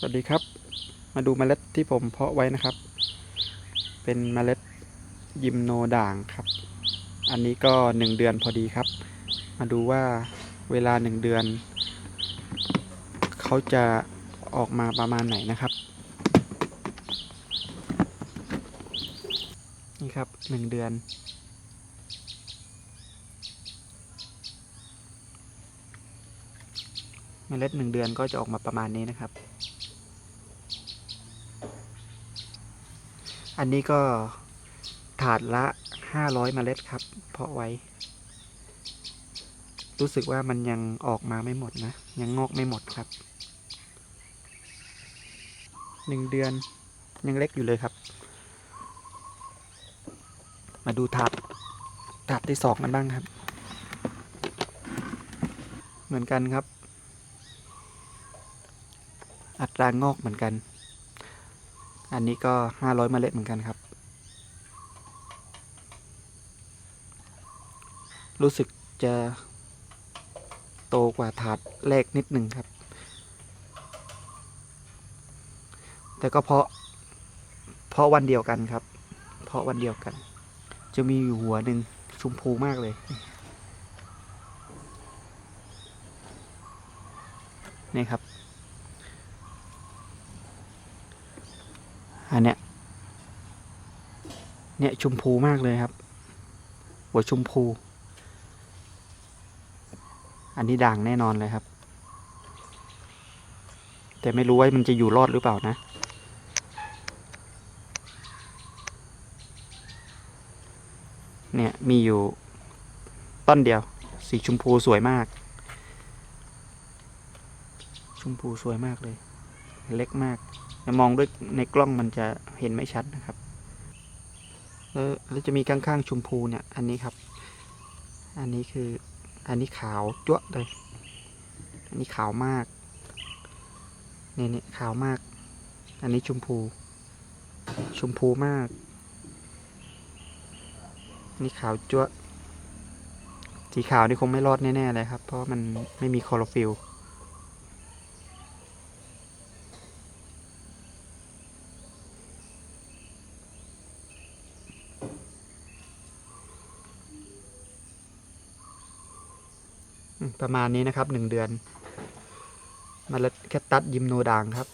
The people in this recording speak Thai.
สวัสดีครับ มาดูเมล็ดที่ผมเพาะไว้นะครับ เป็นเมล็ดยิมโนด่างครับ อันนี้ก็หนึ่งเดือนพอดีครับ มาดูว่าเวลาหนึ่งเดือน เขาจะออกมาประมาณไหนนะครับ นี่ครับหนึ่งเดือน เมล็ดหนึ่งเดือนก็จะออกมาประมาณนี้นะครับ อันนี้ก็ถาดละ 500เมล็ดครับ เพาะไว้ รู้สึกว่ามันยังออกมาไม่หมดนะ ยังงอกไม่หมดครับหนึ่งเดือนยังเล็กอยู่เลยครับ มาดูถาดถาดที่สองกันบ้างครับ เหมือนกันครับ อัตรางอกเหมือนกัน อันนี้ก็500เมล็ดเหมือนกันครับ รู้สึกจะโตกว่าถาดแรกนิดหนึ่งครับ แต่ก็เพาะ เพาะวันเดียวกันครับ เพาะวันเดียวกัน จะมีอยู่หัวหนึ่งชมพูมากเลย นี่ครับ อันเนี้ยเนี่ยชมพูมากเลยครับ หัวชมพู อันนี้ด่างแน่นอนเลยครับ แต่ไม่รู้ว่ามันจะอยู่รอดหรือเปล่านะ เนี่ยมีอยู่ต้นเดียว สีชมพูสวยมาก ชมพูสวยมากเลย เล็กมาก มองด้วยในกล้องมันจะเห็นไม่ชัดนะครับ แล้วแล้วจะมีข้างๆชมพูเนี่ย อันนี้ครับ อันนี้คืออันนี้ขาวจั๊วะเลย อันนี้ขาวมากเนี่ยเนี่ยขาวมาก อันนี้ชมพู ชมพูมาก นี่ขาวจั๊วะสีขาวนี่คงไม่รอดแน่ๆเลยครับ เพราะมันไม่มีคลอโรฟิลล์ ประมาณนี้นะครับหนึ่งเดือนมาเล็ดแคตตัสยิมโนด่างครับ